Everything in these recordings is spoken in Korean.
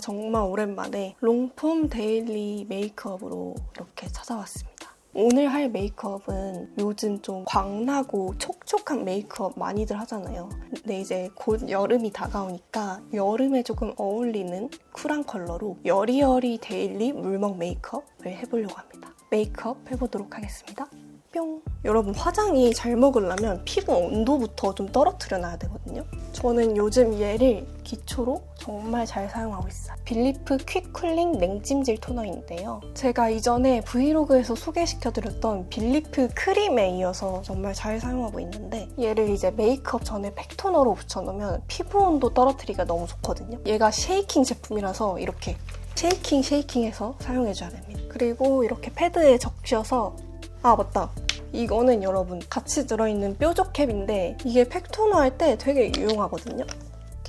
정말 오랜만에 롱폼 데일리 메이크업으로 이렇게 찾아왔습니다. 오늘 할 메이크업은 요즘 좀 광나고 촉촉한 메이크업 많이들 하잖아요. 근데 이제 곧 여름이 다가오니까 여름에 조금 어울리는 쿨한 컬러로 여리여리 데일리 물먹 메이크업을 해보려고 합니다. 메이크업 해보도록 하겠습니다. 뿅! 여러분 화장이 잘 먹으려면 피부 온도부터 좀 떨어뜨려 놔야 되거든요. 저는 요즘 얘를 기초로 정말 잘 사용하고 있어요. 빌리프 퀵 쿨링 냉찜질 토너인데요. 제가 이전에 브이로그에서 소개시켜드렸던 빌리프 크림에 이어서 정말 잘 사용하고 있는데 얘를 이제 메이크업 전에 팩 토너로 붙여놓으면 피부 온도 떨어뜨리기가 너무 좋거든요. 얘가 쉐이킹 제품이라서 이렇게 쉐이킹 쉐이킹해서 사용해줘야 됩니다. 그리고 이렇게 패드에 적셔서 아 맞다 이거는 여러분 같이 들어있는 뾰족 캡인데 이게 팩 토너 할 때 되게 유용하거든요.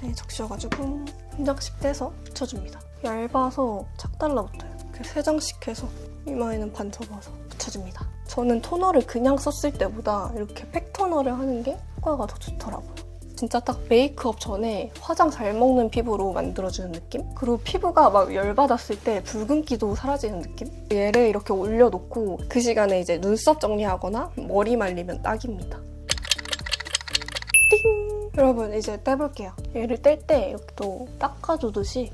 이렇게 적셔가지고 한 장씩 떼서 붙여줍니다. 얇아서 착 달라붙어요. 이렇게 세 장씩 해서 이마에는 반 접어서 붙여줍니다. 저는 토너를 그냥 썼을 때보다 이렇게 팩 토너를 하는 게 효과가 더 좋더라고요 진짜 딱 메이크업 전에 화장 잘 먹는 피부로 만들어주는 느낌? 그리고 피부가 막 열받았을 때 붉은기도 사라지는 느낌? 얘를 이렇게 올려놓고 그 시간에 이제 눈썹 정리하거나 머리 말리면 딱입니다. 띵! 여러분 이제 떼볼게요. 얘를 뗄 때 이렇게 또 닦아주듯이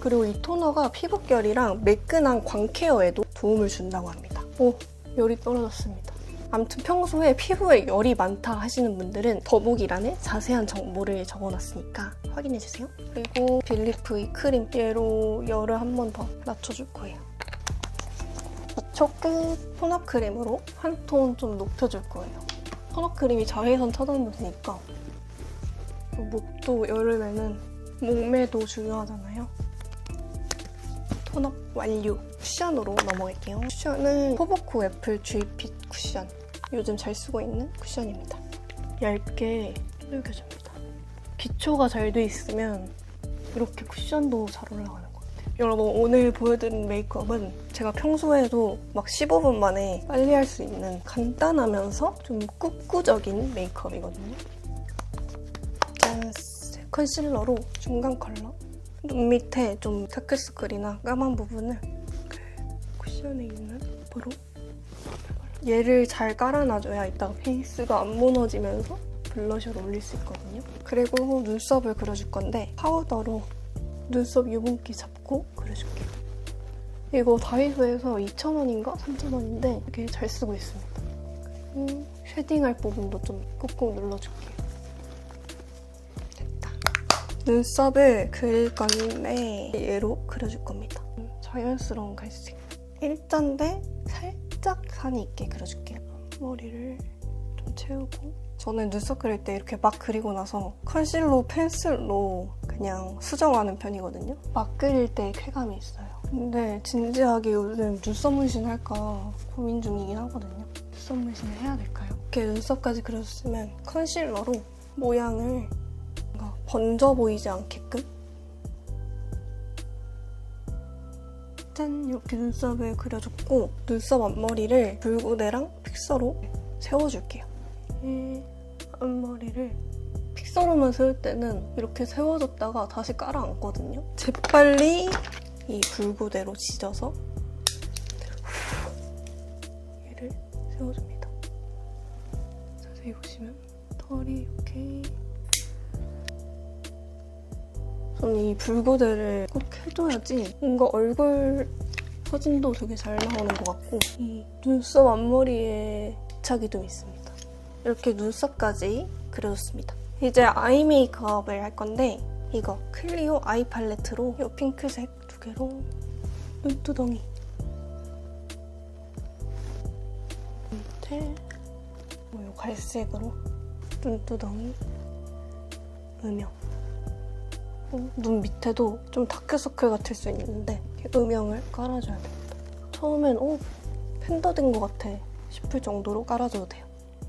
그리고 이 토너가 피부결이랑 매끈한 광 케어에도 도움을 준다고 합니다. 오, 열이 떨어졌습니다. 아무튼 평소에 피부에 열이 많다 하시는 분들은 더보기란에 자세한 정보를 적어놨으니까 확인해주세요. 그리고 빌리프 이 크림 얘로 열을 한 번 더 낮춰줄 거예요. 기초 끝 토너 크림으로 한 톤 좀 높여줄 거예요. 토너 크림이 자외선 차단되니까 목도 여름에는 목매도 중요하잖아요. 톤업 완료. 쿠션으로 넘어갈게요. 쿠션은 포보코 애플 G핏 쿠션. 요즘 잘 쓰고 있는 쿠션입니다. 얇게 뚫겨줍니다. 기초가 잘 돼 있으면 이렇게 쿠션도 잘 올라가는 것 같아요. 여러분 오늘 보여드린 메이크업은 제가 평소에도 막 15분 만에 빨리 할 수 있는 간단하면서 좀 꾹꾹적인 메이크업이거든요. 짠! 컨실러로 중간 컬러 눈 밑에 좀 다크스클이나 까만 부분을 그 쿠션에 있는 앞으로 얘를 잘 깔아놔줘야 이따가 페이스가 안 무너지면서 블러셔를 올릴 수 있거든요. 그리고 눈썹을 그려줄 건데 파우더로 눈썹 유분기 잡고 그려줄게요. 이거 다이소에서 2,000원인가 3,000원인데 되게 잘 쓰고 있습니다. 그리고 쉐딩할 부분도 좀 꾹꾹 눌러줄게요. 됐다. 눈썹을 그릴 건데 얘로 그려줄 겁니다. 음, 자연스러운 갈색. 일자인데 살짝 산이 있게 그려줄게요. 머리를 좀 채우고 저는 눈썹 그릴 때 이렇게 막 그리고 나서 컨실러 펜슬로 그냥 수정하는 편이거든요. 막 그릴 때 쾌감이 있어요. 근데 진지하게 요즘 눈썹 문신 할까 고민 중이긴 하거든요. 눈썹 문신을 해야 될까요? 이렇게 눈썹까지 그려줬으면 컨실러로 모양을 뭔가 번져 보이지 않게끔 짠 이렇게 눈썹을 그려줬고 눈썹 앞머리를 붉은애랑 픽서로 세워줄게요. 이 앞머리를 픽서로만 세울 때는 이렇게 세워줬다가 다시 깔아앉거든요. 재빨리 이 붉은애로 지져서 얘를 세워줍니다. 자세히 보시면 털이 이렇게 저는 이 붉은애를 꼭 해줘야지 뭔가 얼굴 사진도 되게 잘 나오는 것 같고 이 눈썹 앞머리에 집착이 좀 있습니다. 이렇게 눈썹까지 그려줬습니다. 이제 아이 메이크업을 할 건데 이거 클리오 아이 팔레트로 이 핑크색 두 개로 눈두덩이 밑에 이 갈색으로 눈두덩이 음영 어, 눈 밑에도 좀 다크서클 같을 수 있는데 음영을 깔아줘야 됩니다. 처음엔 오 팬더된 것 같아 싶을 정도로 깔아줘도 돼요.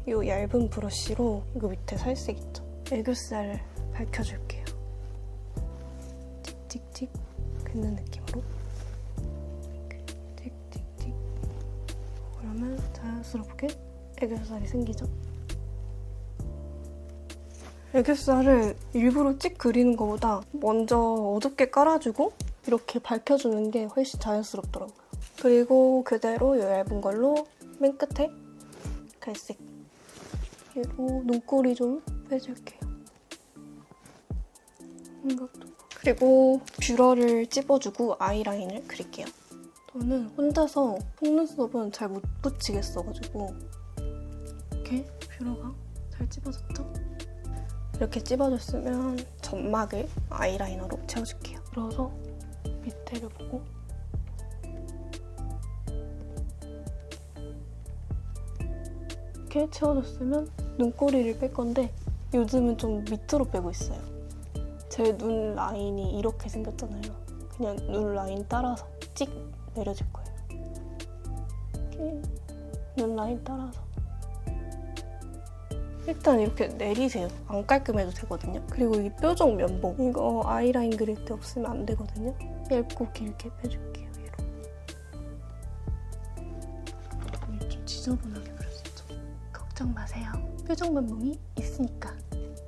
이 얇은 브러쉬로 이거 밑에 살색 있죠? 애교살을 밝혀줄게요. 틱틱틱 긋는 느낌으로 틱틱틱 그러면 자연스럽게 애교살이 생기죠? 애교살을 일부러 찍 그리는 것보다 먼저 어둡게 깔아주고 이렇게 밝혀주는 게 훨씬 자연스럽더라고요. 그리고 그대로 이 얇은 걸로 맨 끝에 갈색 그리고 눈꼬리 좀 빼줄게요. 그리고 뷰러를 찝어주고 아이라인을 그릴게요. 저는 혼자서 속눈썹은 잘 못 붙이겠어가지고 이렇게 뷰러가 잘 찝어졌죠? 이렇게 찝어줬으면 점막을 아이라이너로 채워줄게요. 그래서 밑에를 보고 이렇게 채워줬으면 눈꼬리를 뺄 건데 요즘은 좀 밑으로 빼고 있어요. 제 눈 라인이 이렇게 생겼잖아요. 그냥 눈 라인 따라서 찍 내려줄 거예요. 이렇게 눈 라인 따라서 일단 이렇게 내리세요. 안 깔끔해도 되거든요. 그리고 이 뾰족 면봉 이거 아이라인 그릴 때 없으면 안 되거든요. 얇고 길게 빼줄게요. 오늘 좀 지저분하게 그렸었죠. 걱정 마세요. 뾰족 면봉이 있으니까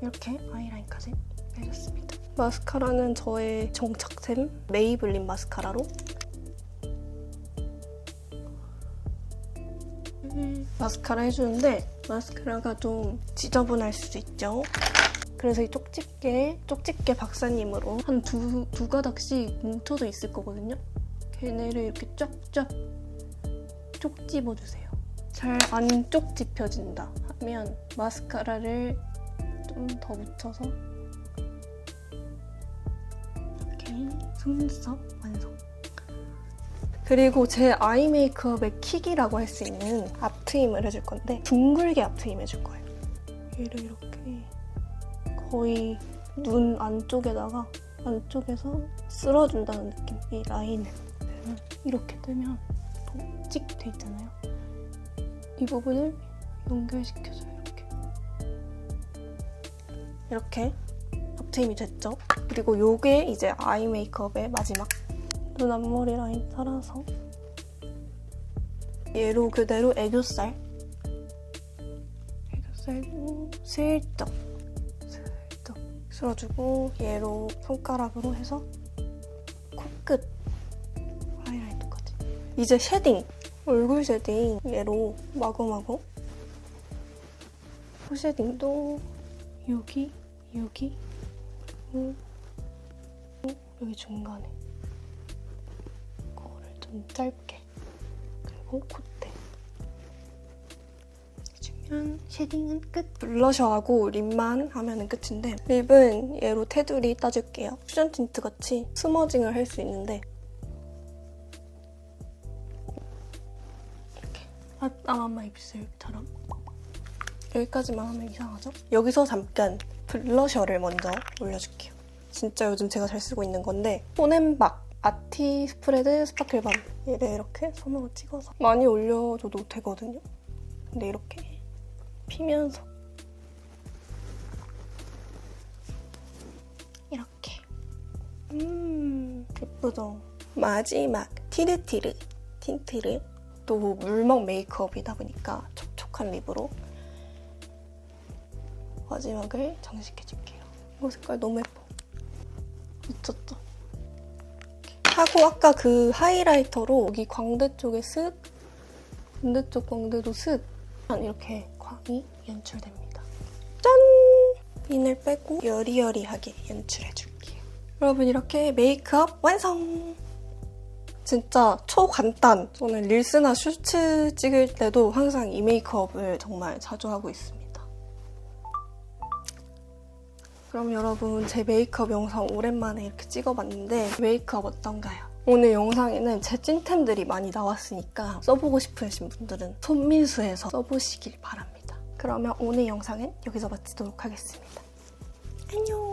이렇게 아이라인까지 빼줬습니다. 마스카라는 저의 정착템 메이블린 마스카라로 음, 마스카라 해주는데 마스카라가 좀 지저분할 수도 있죠. 그래서 이 쪽집게, 쪽집게 박사님으로 한 두, 두 가닥씩 뭉쳐져 있을 거거든요. 걔네를 이렇게 쫙쫙 쪽 집어주세요. 잘 안 쪽 집혀진다 하면 마스카라를 좀 더 묻혀서 이렇게 속눈썹 완성. 그리고 제 아이 메이크업의 킥이라고 할 수 있는 앞 트임을 해줄 건데 둥글게 앞트임 해줄 거예요. 얘를 이렇게 거의 눈 안쪽에다가 안쪽에서 쓸어준다는 느낌. 이 라인을 이렇게 뜨면 찍돼 있잖아요. 이 부분을 연결시켜줘요. 이렇게 이렇게 앞트임이 됐죠. 그리고 요게 이제 아이 메이크업의 마지막 눈 앞머리 라인 따라서 얘로 그대로 애교살. 애교살도 슬쩍 슬쩍 쓸어주고 얘로 손가락으로 해서 코끝 하이라이터까지. 이제 쉐딩 얼굴 쉐딩 얘로 마구마구. 코 쉐딩도 여기 여기 음, 여기 중간에 거를 좀 짧게 그리고 콧대 해주면 쉐딩은 끝. 블러셔하고 립만 하면 끝인데 립은 얘로 테두리 따줄게요. 쿠션 틴트 같이 스머징을 할 수 있는데. 이렇게 아따마마 입술처럼. 여기까지만 하면 이상하죠? 여기서 잠깐 블러셔를 먼저 올려줄게요. 진짜 요즘 제가 잘 쓰고 있는 건데 톤앤박 아티 스프레드 스파클 밤 얘를 이렇게 손으로 찍어서 많이 올려줘도 되거든요. 근데 이렇게 피면서 이렇게 음 예쁘죠? 마지막 티르티르 틴트를 또 물먹 메이크업이다 보니까 촉촉한 립으로 마지막을 장식해줄게요. 이거 색깔 너무 예뻐. 미쳤죠? 하고 아까 그 하이라이터로 여기 광대 쪽에 쓱 반대쪽 광대도 쓱 이렇게 광이 연출됩니다. 짠! 핀을 빼고 여리여리하게 연출해줄게요. 여러분 이렇게 메이크업 완성! 진짜 초간단! 저는 릴스나 슈츠 찍을 때도 항상 이 메이크업을 정말 자주 하고 있습니다. 그럼 여러분 제 메이크업 영상 오랜만에 이렇게 찍어봤는데 메이크업 어떤가요? 오늘 영상에는 제 찐템들이 많이 나왔으니까 써보고 싶으신 분들은 손민수에서 써보시길 바랍니다. 그러면 오늘 영상은 여기서 마치도록 하겠습니다. 안녕!